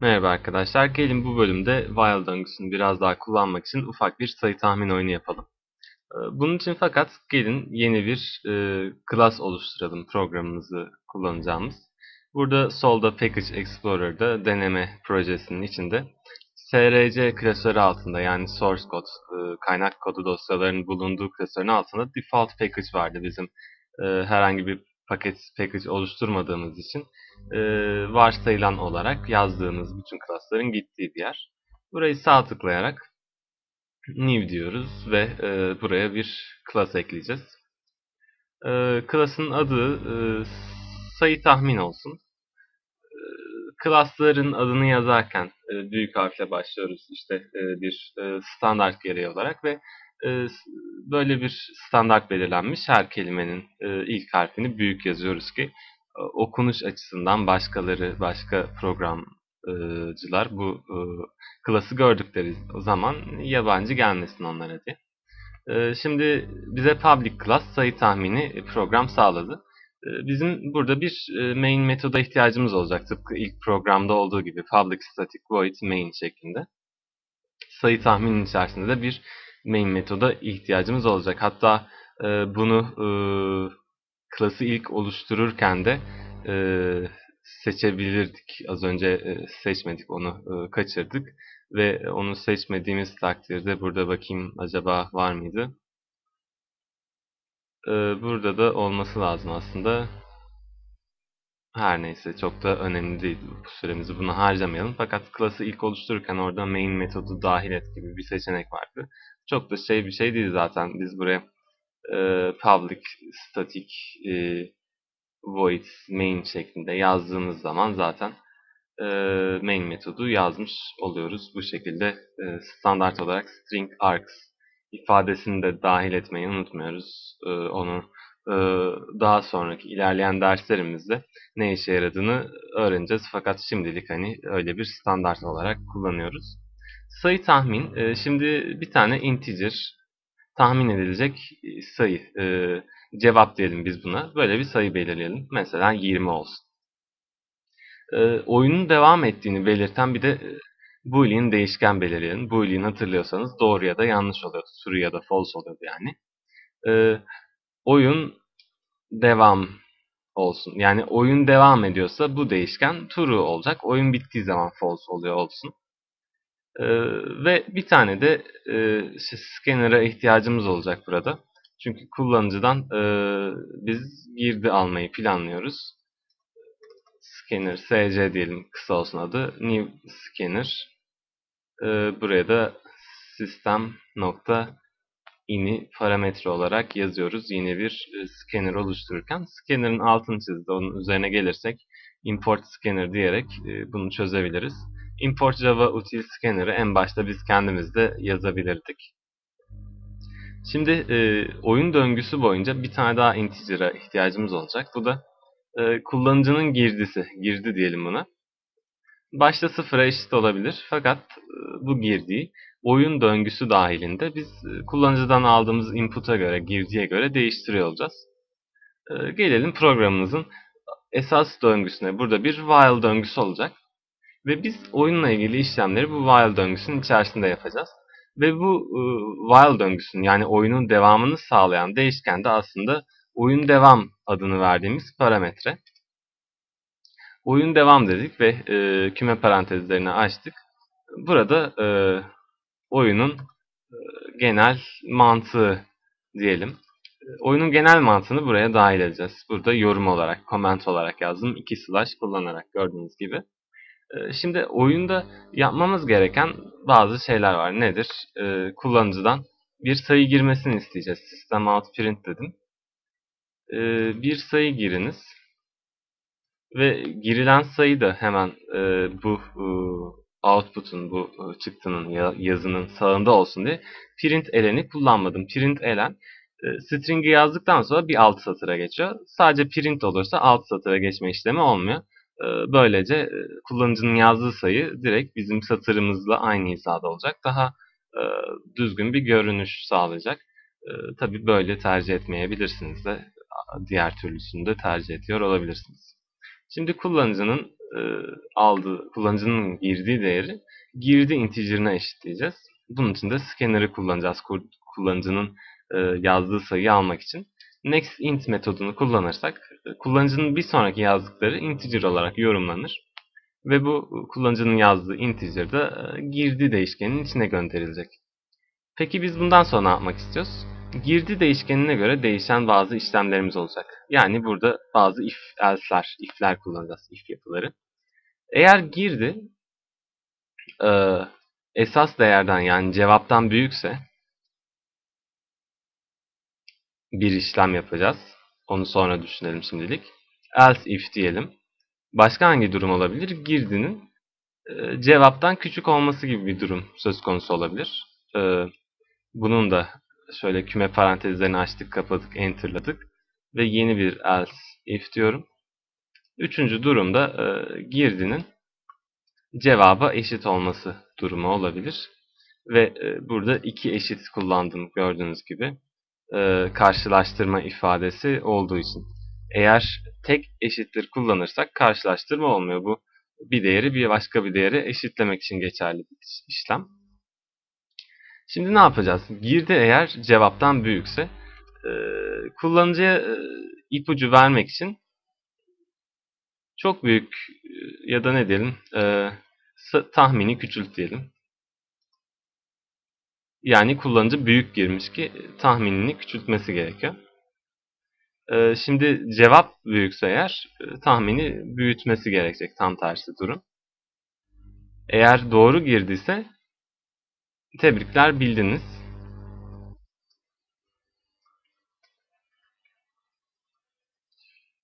Merhaba arkadaşlar. Gelin bu bölümde while döngüsünü biraz daha kullanmak için ufak bir sayı tahmin oyunu yapalım. Ee, bunun için fakat gelin yeni bir e, class oluşturalım programımızı kullanacağımız. Burada solda Package Explorer'da deneme projesinin içinde SRC klasörü altında yani source code, e, kaynak kodu dosyalarının bulunduğu klasörün altında default package vardı bizim e, herhangi bir paket package oluşturmadığımız için e, varsayılan olarak yazdığımız bütün klasların gittiği bir yer. Burayı sağ tıklayarak new diyoruz ve e, buraya bir class ekleyeceğiz. E, class'ın adı e, sayı tahmin olsun. E, class'ların adını yazarken e, büyük harfle başlıyoruz işte e, bir e, standart gereği olarak ve böyle bir standart belirlenmiş her kelimenin e, ilk harfini büyük yazıyoruz ki e, okunuş açısından başkaları, başka programcılar bu e, klası gördükleri zaman yabancı gelmesin onlara diye. E, şimdi bize public class sayı tahmini program sağladı. Bizim burada bir main metoda ihtiyacımız olacak. Tıpkı ilk programda olduğu gibi public static void main şeklinde. Sayı tahminin içerisinde de bir main metoda ihtiyacımız olacak. Hatta bunu klası ilk oluştururken de e, seçebilirdik. Az önce e, seçmedik onu e, kaçırdık. Ve onu seçmediğimiz takdirde burada bakayım acaba var mıydı? E, burada da olması lazım aslında. Her neyse çok da önemli değil bu süremizi buna harcamayalım. Fakat klası ilk oluştururken orada main metodu dahil et gibi bir seçenek vardı. Çok da şey bir şey değil zaten. Biz buraya e, public static e, void main şeklinde yazdığımız zaman zaten e, main metodu yazmış oluyoruz. Bu şekilde e, standart olarak string args ifadesini de dahil etmeyi unutmuyoruz. E, onu e, daha sonraki ilerleyen derslerimizde ne işe yaradığını öğreneceğiz. Fakat şimdilik hani öyle bir standart olarak kullanıyoruz. Sayı tahmin. E, şimdi bir tane integer tahmin edilecek sayı. E, cevap diyelim biz buna. Böyle bir sayı belirleyelim. Mesela 20 olsun. E, oyunun devam ettiğini belirten bir de e, boolean değişken belirleyelim. Boolean hatırlıyorsanız doğru ya da yanlış oluyordu. True ya da false oluyordu yani. E, oyun devam olsun. Yani oyun devam ediyorsa bu değişken true olacak. Oyun bittiği zaman false oluyor olsun. Ee, ve bir tane de e, işte scanner'a ihtiyacımız olacak burada. Çünkü kullanıcıdan e, biz girdi almayı planlıyoruz. Scanner SC diyelim kısa olsun adı. New Scanner. E, buraya da sistem nokta ini parametre olarak yazıyoruz. Yine bir e, scanner oluştururken scanner'ın altını çizdi. Onun üzerine gelirsek import scanner diyerek e, bunu çözebiliriz. Import Java util scanner'ı en başta biz kendimiz de yazabilirdik. Şimdi e, oyun döngüsü boyunca bir tane daha integer'a ihtiyacımız olacak. Bu da e, kullanıcının girdisi. Girdi diyelim buna. Başta sıfıra eşit olabilir. Fakat e, bu girdiği oyun döngüsü dahilinde biz e, kullanıcıdan aldığımız input'a göre, girdiye göre değiştiriyor olacağız. E, gelelim programımızın esas döngüsüne. Burada bir while döngüsü olacak. Ve biz oyunla ilgili işlemleri bu while döngüsünün içerisinde yapacağız. Ve bu e, while döngüsünün yani oyunun devamını sağlayan değişken de aslında oyun devam adını verdiğimiz parametre. Oyun devam dedik ve e, küme parantezlerini açtık. Burada e, oyunun e, genel mantığı diyelim. Oyunun genel mantığını buraya dahil edeceğiz. Burada yorum olarak, comment olarak yazdım. iki slash kullanarak gördüğünüz gibi. Ee, şimdi oyunda yapmamız gereken bazı şeyler var. Nedir? Ee, kullanıcıdan bir sayı girmesini isteyeceğiz. System out print dedim. Ee, bir sayı giriniz. Ve girilen sayı da hemen e, bu e, output'un, bu e, çıktının, yazının sağında olsun diye print eleni kullanmadım. Print elen string'i yazdıktan sonra bir alt satıra geçiyor. Sadece print olursa alt satıra geçme işlemi olmuyor. Ee, böylece e, kullanıcının yazdığı sayı direkt bizim satırımızla aynı hizada olacak. Daha e, düzgün bir görünüş sağlayacak. Ee, Tabi böyle tercih etmeyebilirsiniz de diğer türlüsünü de tercih ediyor olabilirsiniz. Şimdi kullanıcının e, aldığı, kullanıcının girdiği değeri girdi integer'ına eşitleyeceğiz. Bunun için de scanner'ı kullanacağız kullanıcının yazdığı sayıyı almak için. Next int metodunu kullanırsak kullanıcının bir sonraki yazdıkları integer olarak yorumlanır. Ve bu kullanıcının yazdığı integer de e, girdi değişkeninin içine gönderilecek. Peki biz bundan sonra ne yapmak istiyoruz? Girdi değişkenine göre değişen bazı işlemlerimiz olacak. Yani burada bazı if else'ler, if'ler kullanacağız, if yapıları. Eğer girdi e, esas değerden yani cevaptan büyükse bir işlem yapacağız. Onu sonra düşünelim şimdilik. Else if diyelim. Başka hangi durum olabilir? Girdinin e, cevaptan küçük olması gibi bir durum söz konusu olabilir. E, bunun da şöyle küme parantezlerini açtık, kapadık, enterladık ve yeni bir else if diyorum. Üçüncü durumda e, girdinin cevaba eşit olması durumu olabilir. Ve burada iki eşit kullandım gördüğünüz gibi. E, karşılaştırma ifadesi olduğu için. Eğer tek eşittir kullanırsak karşılaştırma olmuyor. Bu bir değeri bir başka bir değere eşitlemek için geçerli bir işlem. Şimdi ne yapacağız? Girdi eğer cevaptan büyükse e, kullanıcıya e, ipucu vermek için çok büyük e, ya da ne diyelim e, tahmini küçült diyelim. Yani kullanıcı büyük girmiş ki tahminini küçültmesi gerekiyor. Ee, şimdi cevap büyükse eğer e, tahmini büyütmesi gerekecek tam tersi durum. Eğer doğru girdiyse tebrikler bildiniz.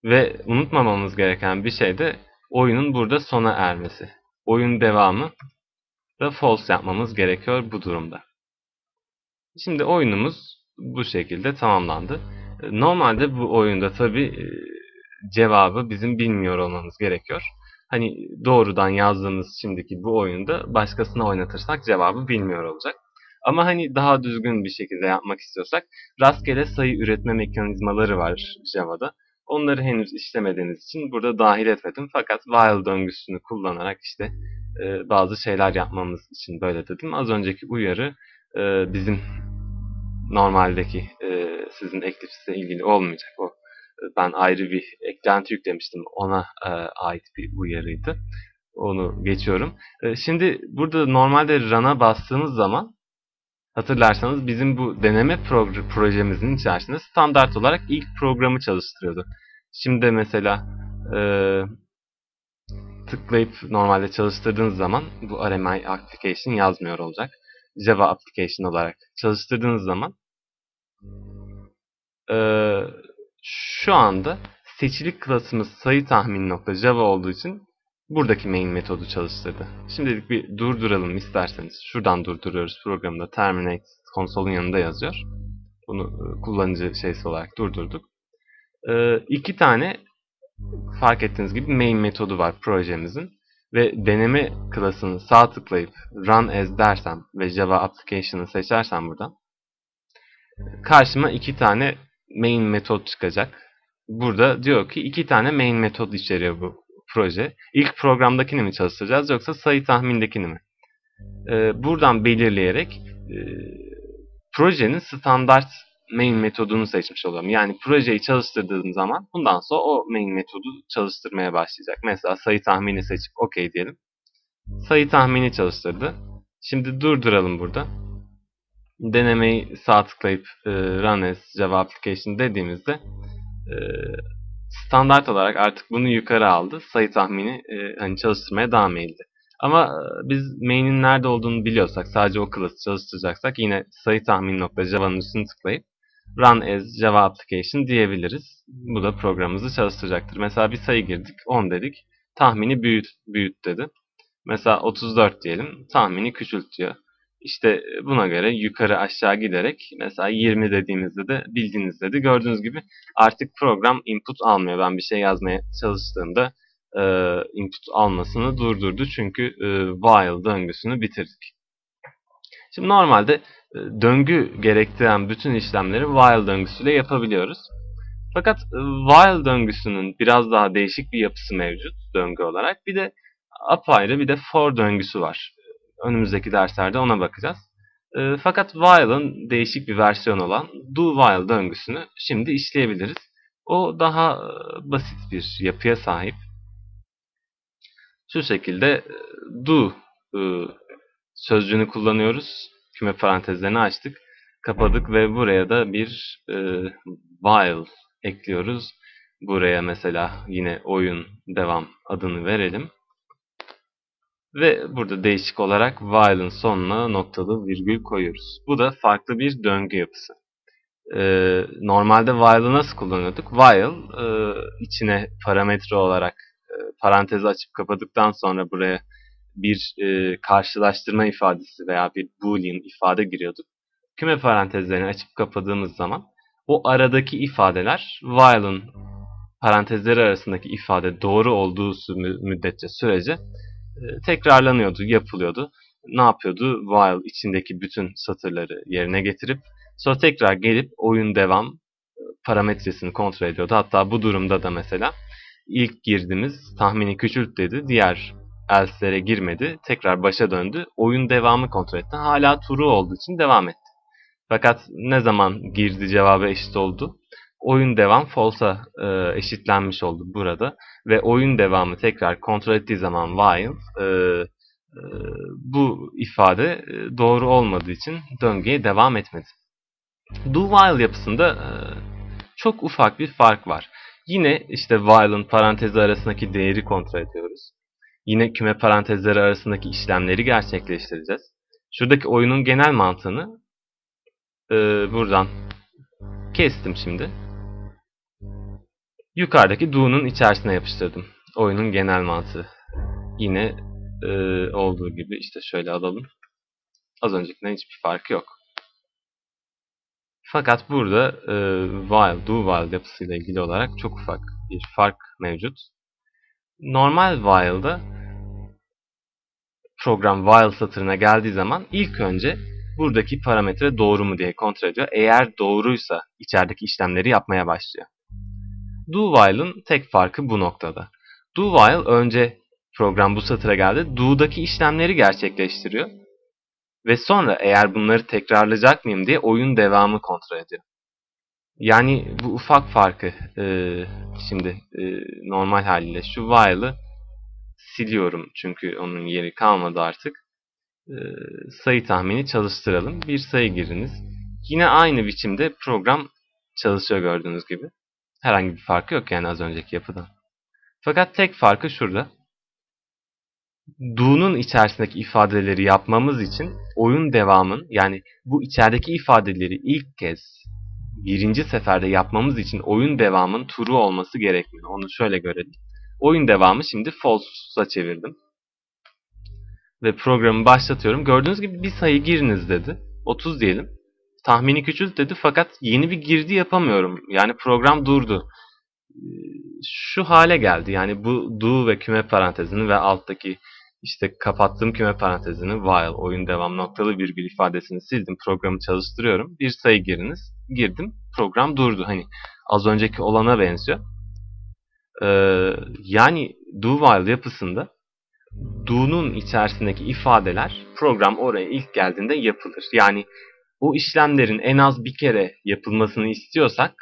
Ve unutmamamız gereken bir şey de oyunun burada sona ermesi. Oyun devamı da false yapmamız gerekiyor bu durumda. Şimdi oyunumuz bu şekilde tamamlandı. Normalde bu oyunda tabi e, cevabı bizim bilmiyor olmamız gerekiyor. Hani doğrudan yazdığımız şimdiki bu oyunda başkasına oynatırsak cevabı bilmiyor olacak. Ama hani daha düzgün bir şekilde yapmak istiyorsak rastgele sayı üretme mekanizmaları var Java'da. Onları henüz işlemediğiniz için burada dahil etmedim. Fakat while döngüsünü kullanarak işte e, bazı şeyler yapmamız için böyle dedim. Az önceki uyarı e, bizim normaldeki e, sizin Eclipse'le ilgili olmayacak. O e, ben ayrı bir eklenti yüklemiştim. Ona e, ait bir uyarıydı. Onu geçiyorum. E, şimdi burada normalde run'a bastığımız zaman hatırlarsanız bizim bu deneme projemizin içerisinde standart olarak ilk programı çalıştırıyordu. Şimdi mesela e, tıklayıp normalde çalıştırdığınız zaman bu RMI application yazmıyor olacak. Java application olarak çalıştırdığınız zaman e, şu anda seçilik klasımız sayı tahmini nokta Java olduğu için buradaki main metodu çalıştırdı. Şimdilik bir durduralım isterseniz. Şuradan durduruyoruz programda. Terminate konsolun yanında yazıyor. Bunu kullanıcı şeysi olarak durdurduk. E, iki tane fark ettiğiniz gibi main metodu var projemizin. Ve deneme klasını sağ tıklayıp run as dersem ve Java application'ı seçersem buradan karşıma iki tane main metot çıkacak. Burada diyor ki iki tane main metot içeriyor bu proje. İlk programdakini mi çalıştıracağız yoksa sayı tahmindekini mi? Ee, buradan belirleyerek e, projenin standart main metodunu seçmiş olalım. Yani projeyi çalıştırdığım zaman bundan sonra o main metodu çalıştırmaya başlayacak. Mesela sayı tahmini seçip OK diyelim. Sayı tahmini çalıştırdı. Şimdi durduralım burada. Denemeyi sağ tıklayıp e, Run as Java Application dediğimizde e, standart olarak artık bunu yukarı aldı. Sayı tahmini e, hani çalıştırmaya devam edildi. Ama e, biz main'in nerede olduğunu biliyorsak, sadece o klası çalıştıracaksak yine sayı tahmin nokta Java'nın üstünü tıklayıp Run as Java Application diyebiliriz. Bu da programımızı çalıştıracaktır. Mesela bir sayı girdik, 10 dedik. Tahmini büyüt, büyüt dedi. Mesela 34 diyelim, tahmini küçült diyor. İşte buna göre yukarı aşağı giderek mesela 20 dediğimizde de bildiğinizde de gördüğünüz gibi artık program input almıyor. Ben bir şey yazmaya çalıştığımda e, input almasını durdurdu. Çünkü e, while döngüsünü bitirdik. Şimdi normalde e, döngü gerektiren bütün işlemleri while döngüsüyle yapabiliyoruz. Fakat e, while döngüsünün biraz daha değişik bir yapısı mevcut. döngü olarak. Bir de apayrı bir de for döngüsü var. Önümüzdeki derslerde ona bakacağız. E, fakat while'ın değişik bir versiyonu olan do while döngüsünü şimdi işleyebiliriz. O daha e, basit bir yapıya sahip. Şu şekilde e, do e, sözcüğünü kullanıyoruz. Küme parantezlerini açtık, kapadık ve buraya da bir e, while ekliyoruz. Buraya mesela yine oyun devam adını verelim. Ve burada değişik olarak while'ın sonuna noktalı virgül koyuyoruz. Bu da farklı bir döngü yapısı. Ee, normalde while'ı nasıl kullanıyorduk? While e, içine parametre olarak e, parantezi açıp kapadıktan sonra buraya bir e, karşılaştırma ifadesi veya bir boolean ifade giriyorduk. Küme parantezlerini açıp kapadığımız zaman o aradaki ifadeler while'ın parantezleri arasındaki ifade doğru olduğu müddetçe sürece e, tekrarlanıyordu, yapılıyordu. Ne yapıyordu? While içindeki bütün satırları yerine getirip sonra tekrar gelip oyun devam e, parametresini kontrol ediyordu. Hatta bu durumda da mesela ilk girdiğimiz tahmini küçült dedi. Diğer else'lere girmedi. Tekrar başa döndü. Oyun devamı kontrol etti. Hala true olduğu için devam etti. Fakat ne zaman girdi cevabı eşit oldu? Oyun devam false'a e, eşitlenmiş oldu burada. Ve oyun devamı tekrar kontrol ettiği zaman while e, e, bu ifade e, doğru olmadığı için döngüye devam etmedi. Do while yapısında e, çok ufak bir fark var. Yine işte while'ın parantezi arasındaki değeri kontrol ediyoruz. Yine küme parantezleri arasındaki işlemleri gerçekleştireceğiz. Şuradaki oyunun genel mantığını e, buradan kestim şimdi. Yukarıdaki do'nun içerisine yapıştırdım. Oyunun genel mantığı. Yine e, olduğu gibi işte şöyle alalım. Az öncekinden hiçbir farkı yok. Fakat burada e, while, do while yapısıyla ilgili olarak çok ufak bir fark mevcut. Normal while'da program while satırına geldiği zaman ilk önce buradaki parametre doğru mu diye kontrol ediyor. Eğer doğruysa içerideki işlemleri yapmaya başlıyor. Do while'ın tek farkı bu noktada. Do while önce program bu satıra geldi. Do'daki işlemleri gerçekleştiriyor. Ve sonra eğer bunları tekrarlayacak mıyım diye oyun devamı kontrol ediyor. Yani bu ufak farkı e, şimdi e, normal haliyle şu while'ı siliyorum çünkü onun yeri kalmadı artık. E, sayı tahmini çalıştıralım. Bir sayı giriniz. Yine aynı biçimde program çalışıyor gördüğünüz gibi. Herhangi bir farkı yok yani az önceki yapıdan. Fakat tek farkı şurada. Do'nun içerisindeki ifadeleri yapmamız için oyun devamın yani bu içerideki ifadeleri ilk kez birinci seferde yapmamız için oyun devamın true olması gerekmiyor. Onu şöyle görelim. Oyun devamı şimdi false'a çevirdim. Ve programı başlatıyorum. Gördüğünüz gibi bir sayı giriniz dedi. 30 diyelim. Tahmini küçült dedi fakat yeni bir girdi yapamıyorum. Yani program durdu. Şu hale geldi. Yani bu do ve küme parantezini ve alttaki işte kapattığım küme parantezini while oyun devam noktalı virgül ifadesini sildim. Programı çalıştırıyorum. Bir sayı giriniz. Girdim. Program durdu. Hani az önceki olana benziyor. Ee, yani do while yapısında do'nun içerisindeki ifadeler program oraya ilk geldiğinde yapılır. Yani bu işlemlerin en az bir kere yapılmasını istiyorsak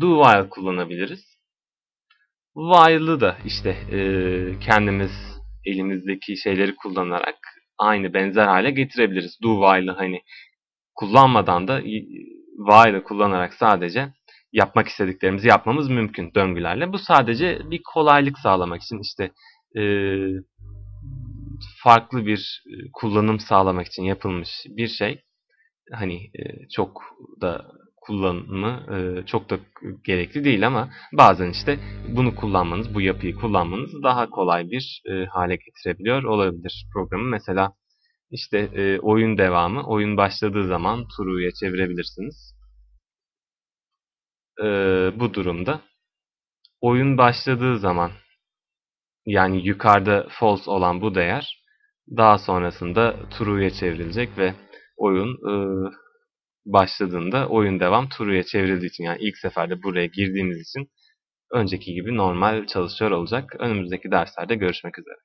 do while kullanabiliriz. While'ı da işte e, kendimiz elimizdeki şeyleri kullanarak aynı benzer hale getirebiliriz. Do while'ı hani kullanmadan da while'ı kullanarak sadece yapmak istediklerimizi yapmamız mümkün döngülerle. Bu sadece bir kolaylık sağlamak için işte e, farklı bir kullanım sağlamak için yapılmış bir şey. Hani e, çok da kullanımı e, çok da gerekli değil ama bazen işte bunu kullanmanız, bu yapıyı kullanmanız daha kolay bir e, hale getirebiliyor olabilir programı. Mesela işte e, oyun devamı, oyun başladığı zaman true'ya çevirebilirsiniz. E, bu durumda oyun başladığı zaman yani yukarıda false olan bu değer daha sonrasında true'ya çevrilecek ve oyun e, başladığında oyun devam true'ya çevrildiği için yani ilk seferde buraya girdiğimiz için önceki gibi normal çalışıyor olacak. Önümüzdeki derslerde görüşmek üzere.